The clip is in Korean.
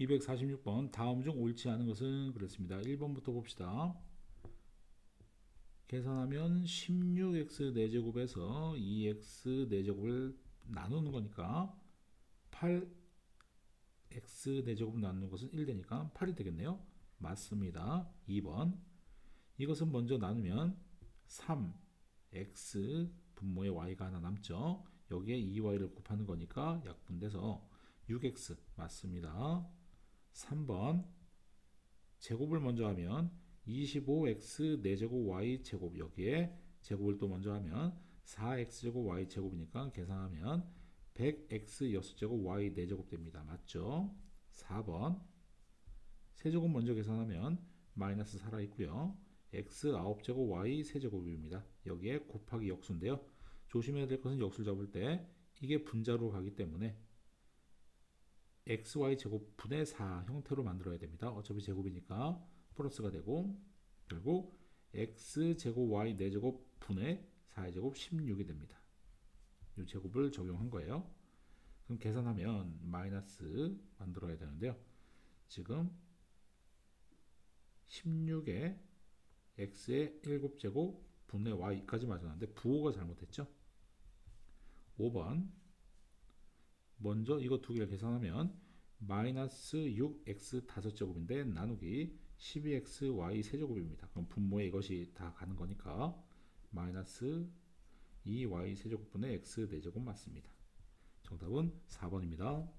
246번 다음 중 옳지 않은 것은 그랬습니다. 1번부터 봅시다. 계산하면 16x 4제곱에서 2x 4제곱을 나누는 거니까 8x 4제곱 나누는 것은 1 되니까 8이 되겠네요. 맞습니다. 2번 이것은 먼저 나누면 3x 분모의 y가 하나 남죠. 여기에 2y를 곱하는 거니까 약분돼서 6x 맞습니다. 3번 제곱을 먼저 하면 25x 4제곱 y 제곱 여기에 제곱을 또 먼저 하면 4x 제곱 y 제곱이니까 계산하면 100x 6제곱 y 4제곱 됩니다. 맞죠? 4번 세제곱 먼저 계산하면 마이너스 살아있고요. x 9제곱 y 세제곱입니다. 여기에 곱하기 역수인데요. 조심해야 될 것은 역수를 잡을 때 이게 분자로 가기 때문에 xy 제곱 분의 4 형태로 만들어야 됩니다. 어차피 제곱이니까 플러스가 되고 결국 x 제곱 y 4제곱 분의 4의 제곱 16이 됩니다. 이 제곱을 적용한 거예요. 그럼 계산하면 마이너스 만들어야 되는데요. 지금 16에 x의 7제곱 분의 y까지 맞았는데 부호가 잘못했죠. 5번 먼저 이거 두 개를 계산하면 마이너스 6x 5제곱인데 나누기 12x y 세제곱입니다. 그럼 분모에 이것이 다 가는 거니까 마이너스 2y 세제곱분의 x 4제곱 맞습니다. 정답은 4번입니다.